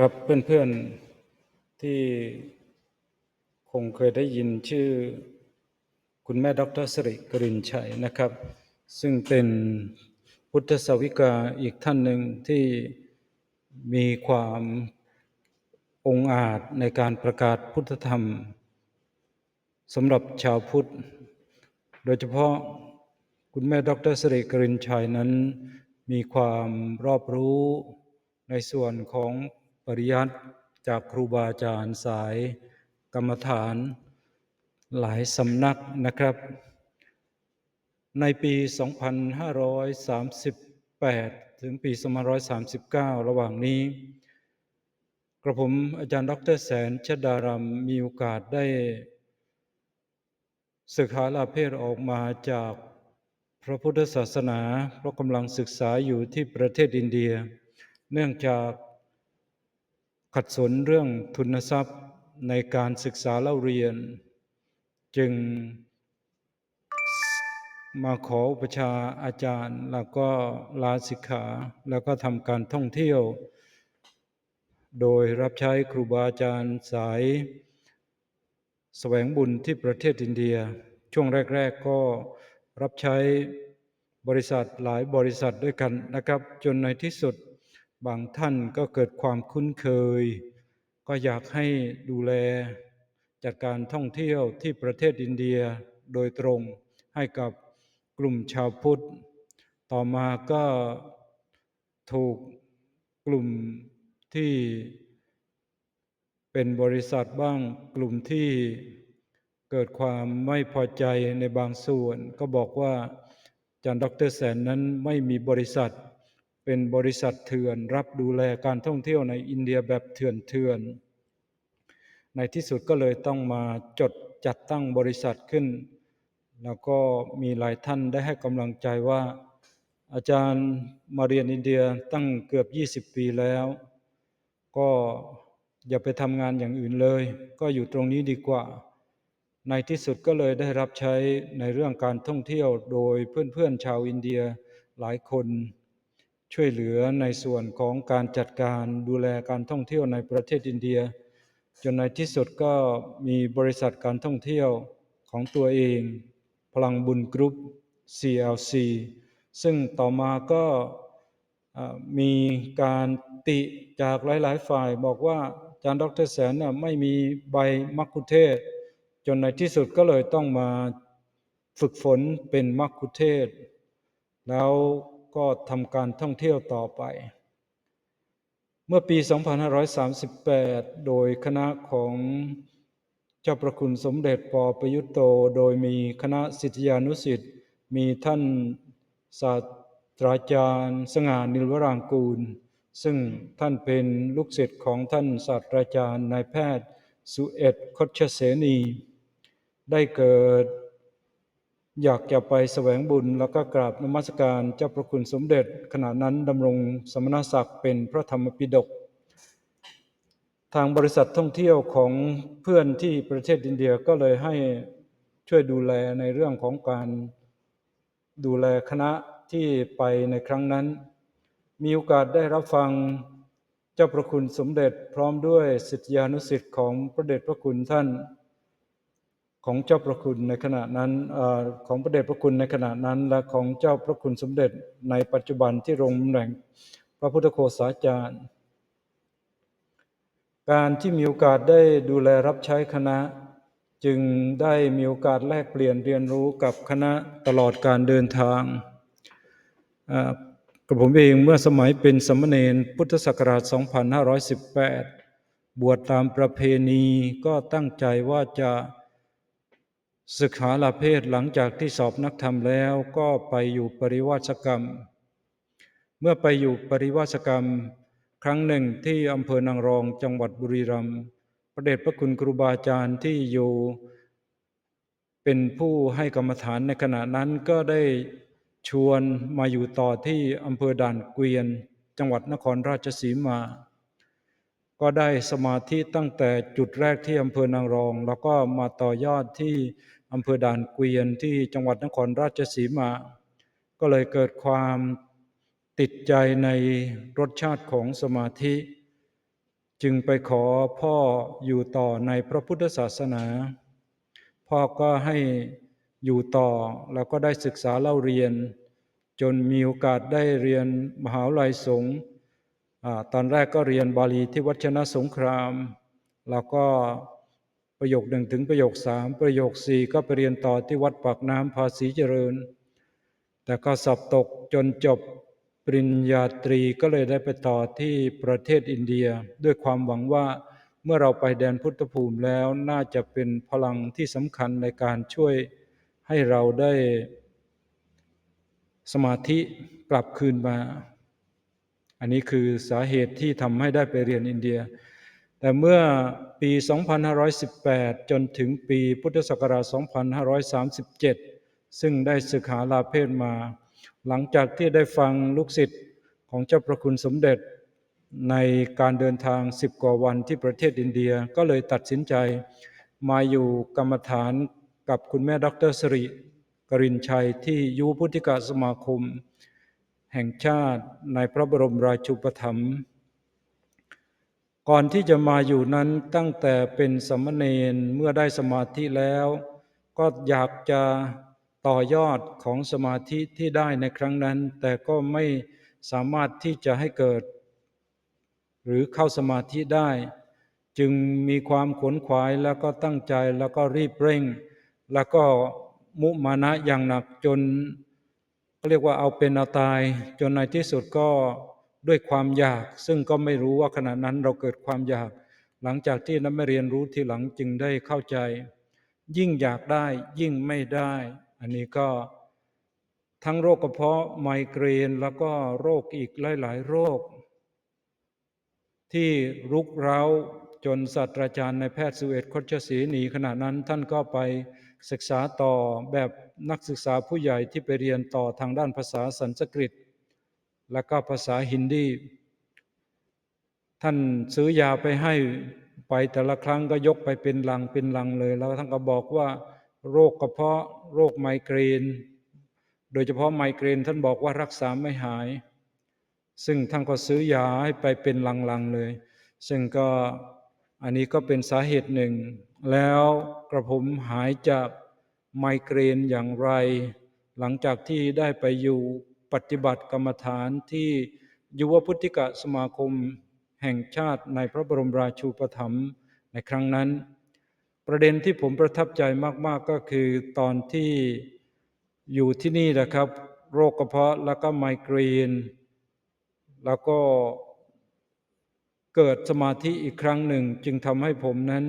ครับเพื่อนๆที่คงเคยได้ยินชื่อคุณแม่ดรสิริกรินชัยนะครับ ซึ่งเป็นพุทธสวิกาอีกท่านหนึ่งที่มีความองอาจในการประกาศพุทธธรรมสำหรับชาวพุทธ โดยเฉพาะคุณแม่ดรสิริกรินชัยนั้น มีความรอบรู้ในส่วนของ ปริยัติจากครูบาอาจารย์สาย กรรมฐาน หลายสำนักนะครับ ในปี 2538 ถึงปี 2539 ระหว่างนี้ กระผมอาจารย์ดรแสนชดารามมีโอกาสได้ศึกษาลาเพศออกมาจากพระพุทธศาสนา เพราะกำลังศึกษาอยู่ที่ประเทศอินเดีย เนื่องจาก ขัดสนเรื่องทุนทรัพย์ในการศึกษาเล่าเรียน จึงมาขออุปชาอาจารย์ แล้วก็ลาสิกขา แล้วก็ทำการท่องเที่ยว โดยรับใช้ครูบาอาจารย์สายแสวงบุญที่ประเทศอินเดีย ช่วงแรก ๆ ก็รับใช้บริษัทหลายบริษัทด้วยกันนะครับ จนในที่สุด บางท่านก็เกิดความคุ้นเคย ก็อยากให้ดูแล จัดการท่องเที่ยวที่ประเทศอินเดียโดยตรงให้กับกลุ่มชาวพุทธ ต่อมาก็ถูกกลุ่มที่เป็นบริษัทบ้างกลุ่มที่เกิดความไม่พอใจในบางส่วน ก็บอกว่าอาจารย์ดรแสนนั้นไม่มีบริษัท เป็นบริษัทเถื่อน รับดูแลการท่องเที่ยวในอินเดียแบบเถื่อนเถื่อน ในที่สุดก็เลยต้องมาจดจัดตั้งบริษัทขึ้น แล้วก็มีหลายท่านได้ให้กำลังใจว่า อาจารย์มาเรียนอินเดียตั้งเกือบ 20 ปีแล้ว ก็อย่าไปทำงานอย่างอื่นเลย ก็อยู่ตรงนี้ดีกว่า ในที่สุดก็เลยได้รับใช้ในเรื่องการท่องเที่ยวโดยเพื่อนๆชาวอินเดียหลายคน ช่วยเหลือในส่วนของการจัดการดูแลการท่องเที่ยวในประเทศอินเดีย จนในที่สุดก็มีบริษัทการท่องเที่ยวของตัวเอง พลังบุญกรุ๊ป CLC ซึ่งต่อมาก็มีการติจากหลาย ๆ ฝ่ายบอกว่าอาจารย์ดรแสนไม่มีใบมักคุเทศ จนในที่สุดก็เลยต้องมาฝึกฝนเป็นมักคุเทศ แล้ว ก็ทำการท่องเที่ยวต่อไป เมื่อปี 2538 โดยคณะของเจ้าประคุณสมเด็จปอประยุตโต โดยมีคณะสิทธิานุสิทธิ์มีท่านศาสตราจารย์ สง่านิลวรางกูล ซึ่งท่านเป็นลูกศิษย์ของท่านศาสตราจารย์นายแพทย์ สุเอ็ดคชเสนี ได้เกิด อยากจะไปแสวงบุญแล้วก็กราบนมัสการเจ้าพระคุณสมเด็จ ขณะนั้นดำรงสมณศักดิ์เป็นพระธรรมปิฎกทางบริษัทท่องเที่ยวของเพื่อนที่ประเทศอินเดียก็เลยให้ช่วยดูแลในเรื่องของการดูแลคณะที่ไปในครั้งนั้น มีโอกาสได้รับฟังเจ้าพระคุณสมเด็จพร้อมด้วยสิทธิานุสิทธิ์ของพระเดชพระคุณท่าน ของเจ้าพระคุณในขณะนั้นอของพระเดชพระคุณในขณะนั้น และของเจ้าพระคุณสมเด็จในปัจจุบันที่รงตำแหน่งพระพุทธโฆษาจารย์ การที่มีโอกาสได้ดูแลรับใช้คณะ จึงได้มีโอกาสแลกเปลี่ยนเรียนรู้กับคณะตลอดการเดินทางกับผมเองเมื่อสมัยเป็นสมณเณรพุทธศักราช 2518 บวชตามประเพณีก็ตั้งใจว่าจะ ศึกษาลาเพศหลังจากที่สอบนักธรรมแล้วก็ไปอยู่ปริวาสกรรม เมื่อไปอยู่ปริวาสกรรม ครั้งหนึ่งที่อำเภอนางรองจังหวัดบุรีรัมย์พระเดชพระคุณครูบาอาจารย์ที่อยู่ เป็นผู้ให้กรรมฐานในขณะนั้นก็ได้ชวนมาอยู่ต่อที่อำเภอด่านเกวียน จังหวัดนครราชสีมา ก็ได้สมาธิตั้งแต่จุดแรกที่อำเภอนางรอง แล้วก็มาต่อยอดที่อำเภอด่านเกวียนที่จังหวัดนครราชสีมา ก็เลยเกิดความติดใจในรสชาติของสมาธิ จึงไปขอพ่ออยู่ต่อในพระพุทธศาสนา พ่อก็ให้อยู่ต่อแล้วก็ได้ศึกษาเล่าเรียน จนมีโอกาสได้เรียนมหาวิทยาลัยสงฆ์ ตอนแรกก็เรียนบาลีที่วัชนะสงคราม แล้วก็ประโยคหนึ่งถึงประโยคสามประโยคสี่ก็ไปเรียนต่อที่วัดปากน้ำภาษีเจริญ แต่ก็สอบตกจนจบปริญญาตรีก็เลยได้ไปต่อที่ประเทศอินเดีย ด้วยความหวังว่าเมื่อเราไปแดนพุทธภูมิแล้วน่าจะเป็นพลังที่สำคัญในการช่วยให้เราได้สมาธิกลับคืนมา อันนี้คือสาเหตุที่ทำให้ได้ไปเรียนอินเดีย แต่เมื่อปี 2518 จนถึงปีพุทธศักราช 2537 ซึ่งได้ศึกษาลาเพศมา หลังจากที่ได้ฟังลูกศิษย์ของเจ้าประคุณสมเด็จในการเดินทาง 10 กว่าวันที่ประเทศอินเดียก็เลยตัดสินใจมาอยู่กรรมฐานกับคุณแม่ดรสริกรินชัยที่ยุวพุทธิกสมาคม แห่งชาติในพระบรมราชูปถัมภ์ก่อนที่จะมาอยู่นั้นตั้งแต่เป็นสมณเณรเมื่อได้สมาธิแล้ว ก็อยากจะต่อยอดของสมาธิที่ได้ในครั้งนั้น แต่ก็ไม่สามารถที่จะให้เกิด หรือเข้าสมาธิได้ จึงมีความขวนขวายแล้วก็ตั้งใจแล้วก็รีบเร่ง แล้วก็มุมานะอย่างหนักจน เรียกว่าเอาเป็นเอาตาย จนในที่สุดก็ด้วยความอยาก ซึ่งก็ไม่รู้ว่าขณะนั้นเราเกิดความอยาก หลังจากที่นั้นไม่เรียนรู้ทีหลังจึงได้เข้าใจ ยิ่งอยากได้ยิ่งไม่ได้ อันนี้ก็ทั้งโรคกระเพาะไมเกรนแล้วก็โรคอีกหลาย ๆ โรค ที่รุกเร้าจนศาสตราจารย์ในแพทย์สุเอตคชศรีหนีขณะนั้นท่านก็ไป ศึกษาต่อแบบนักศึกษาผู้ใหญ่ที่ไปเรียนต่อทางด้านภาษาสันสกฤต และก็ภาษาฮินดี ท่านซื้อยาไปให้ไปแต่ละครั้งก็ยกไปเป็นลังเป็นลังเลย แล้วท่านก็บอกว่า โรคกระเพาะโรคไมเกรน โดยเฉพาะไมเกรนท่านบอกว่ารักษาไม่หาย ซึ่งท่านก็ซื้อยาให้ไปเป็นลังๆเลย ซึ่งก็ อันนี้ก็เป็นสาเหตุหนึ่ง แล้วกระผมหายจากไมเกรนอย่างไร หลังจากที่ได้ไปอยู่ปฏิบัติกรรมฐานที่ยุวพุทธิกะสมาคมแห่งชาติในพระบรมราชูปถัมภ์ในครั้งนั้น ประเด็นที่ผมประทับใจมาก ๆ ก็คือตอนที่อยู่ที่นี่นะครับ โรคกระเพาะแล้วก็ไมเกรน แล้วก็ เกิดสมาธิอีกครั้งหนึ่งจึงทำให้ผมนั้น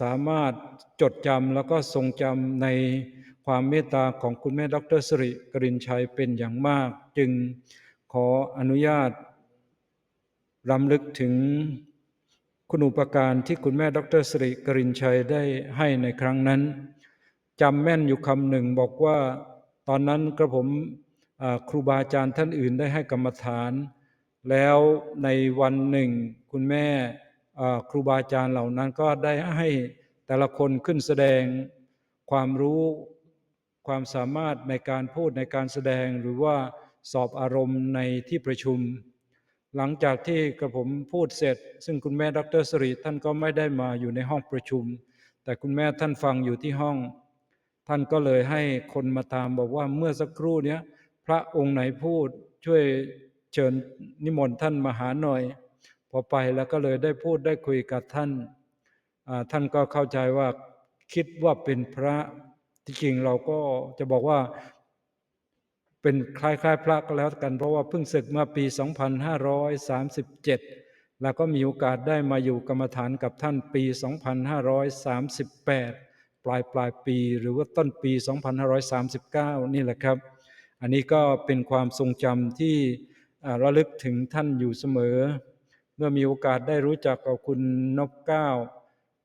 สามารถจดจำแล้วก็ทรงจำในความเมตตาของคุณแม่ดรสริกรินชัยเป็นอย่างมาก จึงขออนุญาตรำลึกถึงคุณอุปการที่คุณแม่ดรสริกรินชัยได้ให้ในครั้งนั้นจำแม่นอยู่คำหนึ่งบอกว่าตอนนั้นกระผมครูบาอาจารย์ท่านอื่นได้ให้กรรมฐาน แล้วในวันหนึ่ง คุณแม่ครูบาอาจารย์เหล่านั้นก็ได้ให้แต่ละคนขึ้นแสดงความรู้ความสามารถในการพูดในการแสดงหรือว่าสอบอารมณ์ในที่ประชุม หลังจากที่กระผมพูดเสร็จ ซึ่งคุณแม่ดรสริท่านก็ไม่ได้มาอยู่ในห้องประชุม แต่คุณแม่ท่านฟังอยู่ที่ห้อง ท่านก็เลยให้คนมาตามบอกว่าเมื่อสักครู่นี้พระองค์ไหนพูดช่วย เชิญนิมนต์ท่านมาหาหน่อย พอไปแล้วก็เลยได้พูดได้คุยกับท่านท่านก็เข้าใจว่าคิดว่าเป็นพระที่จริงเราก็จะบอกว่าเป็นคล้ายๆ พระก็แล้วกัน เพราะว่าเพิ่งศึกมาปี 2537 แล้วก็มีโอกาสได้มาอยู่กรรมฐานกับท่านปี 2538 ปลายปลายปีหรือว่าต้นปี 2539 นี่แหละครับ อันนี้ก็เป็นความทรงจำที่ ระลึกถึงท่านอยู่เสมอ เมื่อมีโอกาสได้รู้จักกับคุณนบเก้า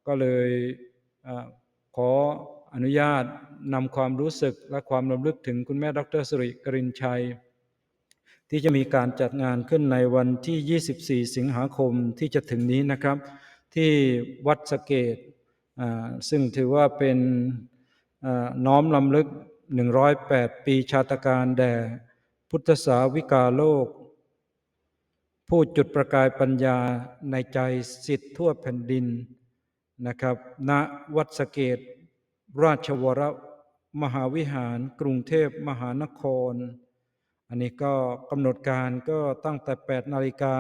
ก็เลยอขออนุญาตนำความรู้สึกและความรำลึกถึงคุณแม่ดรสุริกรินชัย ที่จะมีการจัดงานขึ้นในวันที่ 24 สิงหาคมที่จะถึงนี้นะครับ ที่วัดสเกต ซึ่งถือว่าเป็นน้อมลำลึก 108 ปีชาตการแด่พุทธสาวิกาโลก ผู้จุดประกายปัญญาในใจสิทธิทั่วแผ่นดินนะครับณวัดสเกต ราชวรมหาวิหาร กรุงเทพมหานคร อันนี้ก็กำหนดการก็ตั้งแต่ 8 นาฬิกา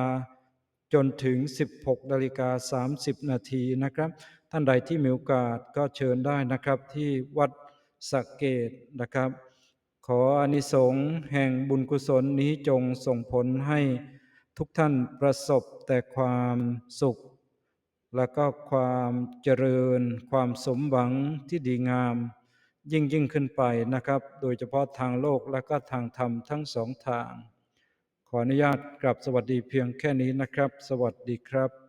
จนถึง 16 นาฬิกา 30 นาทีนะครับ ท่านใดที่มีโอกาสก็เชิญได้นะครับที่วัดสเกตนะครับ ขออนิสงส์แห่งบุญกุศลนี้จงส่งผลให้ ทุกท่านประสบแต่ความสุข และก็ความเจริญ ความสมหวังที่ดีงาม ยิ่งยิ่งขึ้นไปนะครับ โดยเฉพาะทางโลกและก็ทางธรรมทั้งสองทาง ขออนุญาตกลับสวัสดีเพียงแค่นี้นะครับ สวัสดีครับ